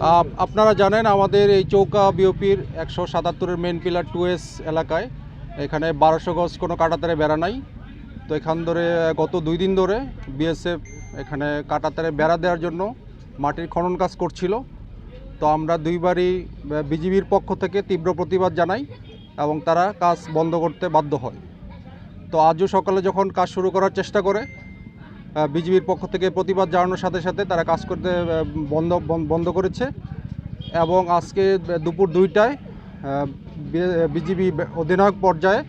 Up- আপনারা জানেন আমাদের এই চৌকা বিওপির একশো সাতাত্তরের মেন পিলার টু এস এলাকায়। এখানে বারোশো গজ কোনো কাটাতারে বেড়া নাই। তো এখান ধরে, গত দুই দিন ধরে বিএসএফ এখানে কাটাতারে বেড়া দেওয়ার জন্য মাটির খনন কাজ করছিল। তো আমরা দুইবারই বিজিবির পক্ষ থেকে তীব্র প্রতিবাদ জানাই এবং তারা কাজ বন্ধ করতে বাধ্য হয়। তো আজও সকালে যখন কাজ শুরু করার চেষ্টা করে বিজিবির পক্ষ থেকে প্রতিবাদ জানানোর সাথে সাথে তারা কাজ করতে বন্ধ, বন- বন্ধ করেছে। এবং আজকে দুপুর দুইটায় বিজিবি অধিনায়ক পর্যায়ে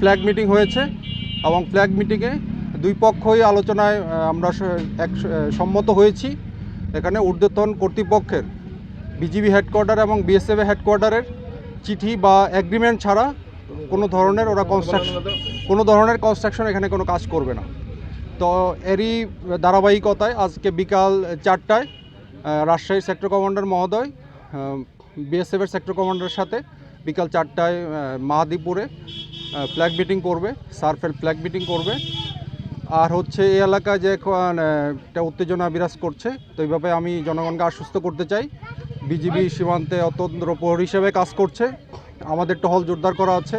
ফ্ল্যাগ মিটিং হয়েছে। এবং ফ্ল্যাগ মিটিংয়ে দুই পক্ষই আলোচনায় আমরা এক সম্মত হয়েছি। এখানে ঊর্ধ্বতন কর্তৃপক্ষের, বিজিবি হেডকোয়ার্টার এবং বিএসএফ হেডকোয়ার্টারের চিঠি বা এগ্রিমেন্ট ছাড়া কোনো ধরনের ওরা কনস্ট্রাকশন কোনো ধরনের কনস্ট্রাকশন এখানে কোনো কাজ করবে না। তো এরই ধারাবাহিকতায় আজকে বিকাল চারটায় আহ, রাজশাহী সেক্টর কমান্ডার মহোদয় বিএসএফের সেক্টর কমান্ডারের সাথে বিকাল চারটায় মাহাদিপুরে ফ্ল্যাগ মিটিং করবে সার্ফেল ফ্ল্যাগ মিটিং করবে। আর হচ্ছে এই এলাকায় যে এখন একটা উত্তেজনা বিরাজ করছে তো এইভাবে আমি জনগণকে আশ্বস্ত করতে চাই। বিজিবি সীমান্তে অতন্ত্র প্রহরী হিসেবে কাজ করছে। আমাদের টহল জোরদার করা আছে।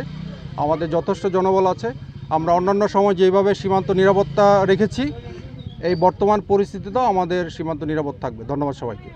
আমাদের যথেষ্ট জনবল আছে। আমরা অন্যান্য সময় যেভাবে সীমান্ত নিরাপত্তা রেখেছি, এই বর্তমান পরিস্থিতিতেও আমাদের সীমান্ত নিরাপদ থাকবে। ধন্যবাদ সবাইকে।